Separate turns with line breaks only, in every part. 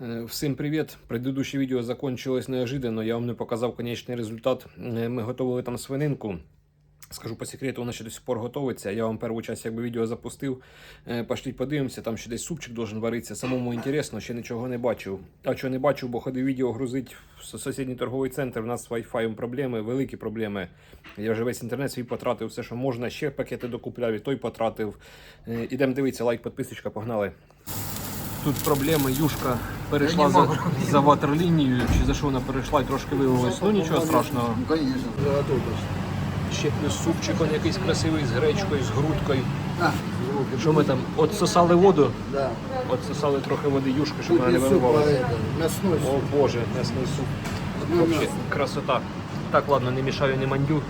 Э, Всім привіт! Предыдущее відео закончилось неожиданно. Я вам не показав конечний результат. Е, Ми готували там свининку. Скажу по секрету, вона ще до сих пор готується. Я вам першу часть якби відео запустив. Е, Пошліть подивимося, там ще десь супчик должен варитися. Самому інтересно, ще нічого не бачив. А що не бачив, бо ходив відео грузить в сусідній торговий центр. У нас з Wi-Fi проблеми, великі проблеми. Я вже весь інтернет свій потратив, все, що можна. Ще пакети докупляв, і той потратив. Е, Ідемо дивитися, лайк, підписочка, погнали. Тут проблеми. Юшка перейшла за, за ватерлінію. Чи за що вона перейшла і трошки вивелась. Ну нічого страшного.
Ну, конечно, золотой точно.
Ще плюс супчик он якийсь красивий з гречкою, з грудкою. Що ми там? От сосали воду,
да.
от сосали трохи води юшки, щоб вона не виливалася. О боже, м'ясний суп.
Ну,
Вообще красота. Так, ладно, не мішаю, не мандю.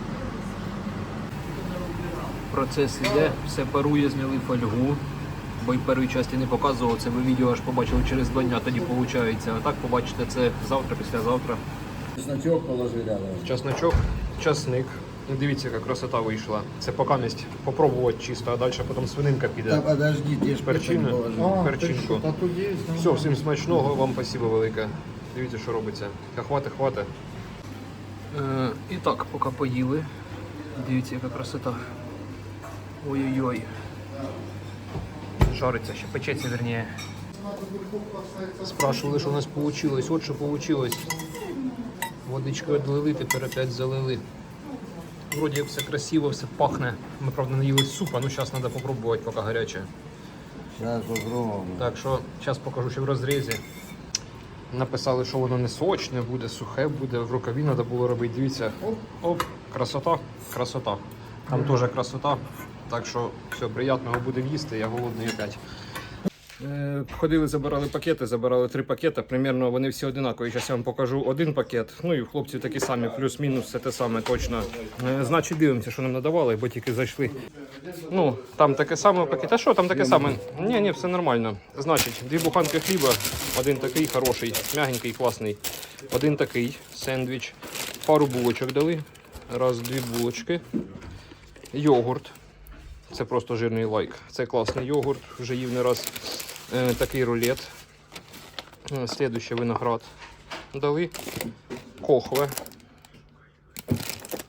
Процес іде, все парує, зняли фольгу. Бо й першої часті не показував, це ви відео аж побачили через два дня, тоді виходить. А так побачите це завтра, післязавтра.
Чесночок положи рядом.
Чесночок, часник. Дивіться, яка красота вийшла. Це покамість попробувати чисто, а далі потім свининка
Да,
піде.
подожди, ты ж.
А, перчинку.
А тут є,
Все, всім смачного, вам спасибо велике. Дивіться, що робиться. Та хвати, хвати. Е, і так, поки поїли. Дивіться, яка красота. Ой-ой-ой. Жариться, ще печеться, верніше. Спрашивали, що у нас вийшло. От що вийшло. Водичку відлили, тепер опять залили. Вроді все красиво, все пахне. Ми, правда, не їли супа, ну зараз треба попробувати, поки гаряче.
Сейчас попробуем.
Так що зараз покажу ще в розрізі. Написали, що воно не сочне буде, сухе буде, в рукаві треба було робити. Дивіться, оп, оп, красота, красота. Там теж красота. Так що все, приємного будемо їсти, я голодний опять. Е, Ходили, забирали пакети, забирали три пакети. Примірно вони всі одинакові. Зараз я вам покажу один пакет. Ну і в хлопців такі самі, плюс-мінус, все те саме точно. Е, Значить, дивимося, що нам надавали, бо тільки зайшли. Ну, там таке саме пакет. А що там таке саме? Ні, ні, все нормально. Значить, дві буханки хліба, один такий хороший, м'ягенький, класний. Один такий сендвіч. Пару булочок дали. Раз, дві булочки. Йогурт. Це просто жирний лайк. Це класний йогурт, вже їв не раз. Е, такий рулет. Е, Слідуще виноград. Дали. Кохве.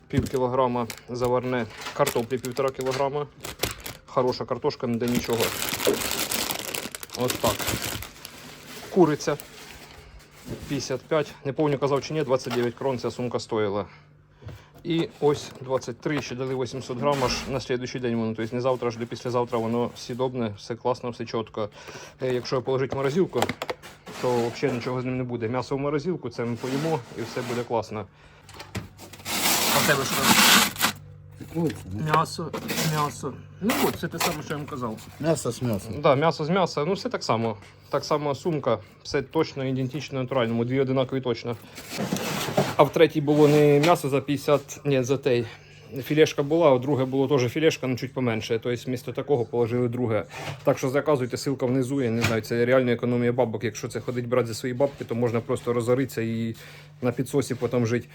Пів кілограма заварне картоплі півтора кілограма. Хороша картошка, не де нічого. Ось так. Куриця 55. Не пам'ятаю, казав чи ні, 29 крон ця сумка стоїла. І ось 23, ще дали 800 грам аж на слідуючий день воно. Тобто не завтра, аж до післязавтра воно сідобне, все класно, все чітко. Е, Якщо положити в морозилку, то взагалі нічого з ним не буде. М'ясо в морозилку, це ми поїмо і все буде класно. А тебе що? М'ясо, м'ясо. Ну от, це те саме, що я вам казав.
Мясо с мясом.
Да, м'ясо з м'яса, ну все так само. Так само сумка, все точно, ідентично натуральному, дві одинакові точно. А в третій було не м'ясо за 50, ні, за той. Філешка була, а друге було теж філешка, ну чуть поменше. Тобто вмісто такого положили друге. Так що заказуйте, ссылка внизу. Я не знаю, це реальна економія бабок. Якщо це ходить брати за свої бабки, то можна просто розоритися і на підсосі потім жити.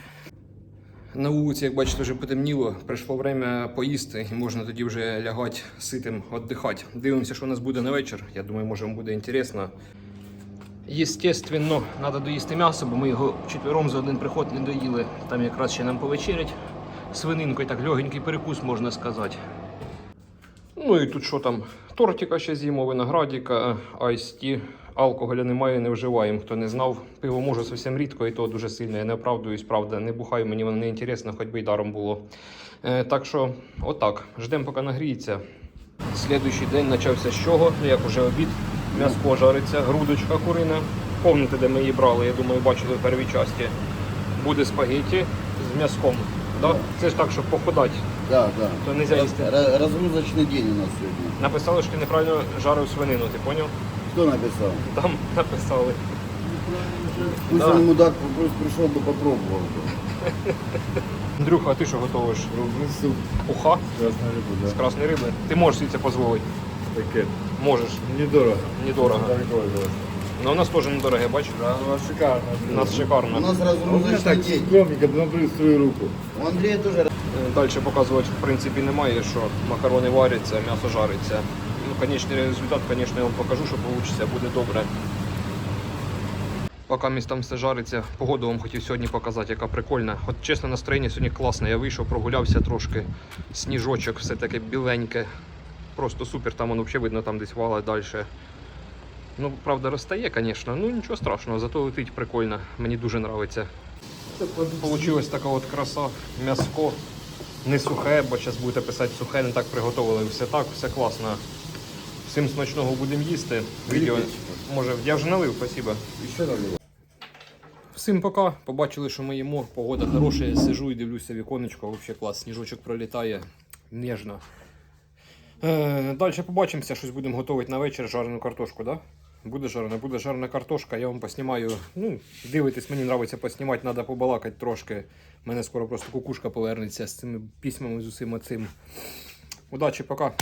На вулиці, як бачите, вже потемніло. Прийшло время поїсти, і можна тоді вже лягати ситим, віддихати. Дивимося, що у нас буде на вечір. Я думаю, може вам буде інтересно. Єстественно, треба доїсти м'ясо, бо ми його четвером за один приход не доїли. Там якраз ще нам повечерять. Свининкою, так легенький перекус, можна сказати. Ну і тут що там? Тортика ще з'їмо, виноградика, айсті. Алкоголя немає, не вживаємо. Хто не знав, пиво можу зовсім рідко, і то дуже сильно. Я не оправдуюсь, правда, не бухаю, мені воно не інтересно, хоч би й даром було. Е, так що, отак. Ждемо, поки нагріється. Слідуючий день почався з чого? Ну, як уже обід. М'яско жариться, грудочка курина. Помните, де ми її брали, я думаю, бачили в первій часті. Буде спагетті з м'яском. Да? Це ж так, щоб похудати.
Да, да.
То нельзя їсти.
Раз- разгрузочный день у нас сегодня.
Написали, що ти неправильно жарив свинину, ти поняв?
Кто написал?
Там написали.
Пусть
Да.
он мудак просто пришел бы попробовал. бы.
Андрюха, а ти що готуєш?
Роблю суп
Уха
красної риби,
з красної риби. Ти можеш собі це дозволити.
Таке.
Можеш,
Недорого.
недорого.
Дорого, да.
Ну у нас теж недороге, бачиш?
Да, у вас шикарно.
У нас
У
шикарно.
нас
у меня
разгрузочный
так
день.
скромненько, но свою руку.
У Андрея тоже
Далі показувати в принципі немає, що макарони варяться, м'ясо жариться. Ну, конечний результат, звісно, я вам покажу, що вийде, буде добре. Поки місь там все жариться, погоду вам хотів сьогодні показати, яка прикольна. От чесно, настроєння сьогодні класне. Я вийшов, прогулявся трошки. Сніжочок, все таке біленьке. Просто супер, там воно взагалі видно, там десь вала далі. Ну, правда, розстає, звісно. Ну нічого страшного, зато летить прикольно. Мені дуже подобається. Получилась така от краса, м'яско. Не сухе, бо зараз будете писати сухе, не так приготували. Все так, все класно. Всім смачного будемо їсти. Відео може. Я вже налив, спасибо.
Ще наліво.
Всім пока. Побачили, що ми їмо. Погода хороша. Я сижу і дивлюся віконечко. Взагалі клас. Сніжочок пролітає ніжно. Е, далі побачимося, щось будемо готувати на вечір. Жарену картошку, да? Буде жарена, буде жарена картошка. Я вам поснімаю. Ну, дивитесь, мені подобається поснімати, треба побалакати трошки. У мене скоро просто кукушка повернеться з цими письмами, з усім цим. Удачі, пока.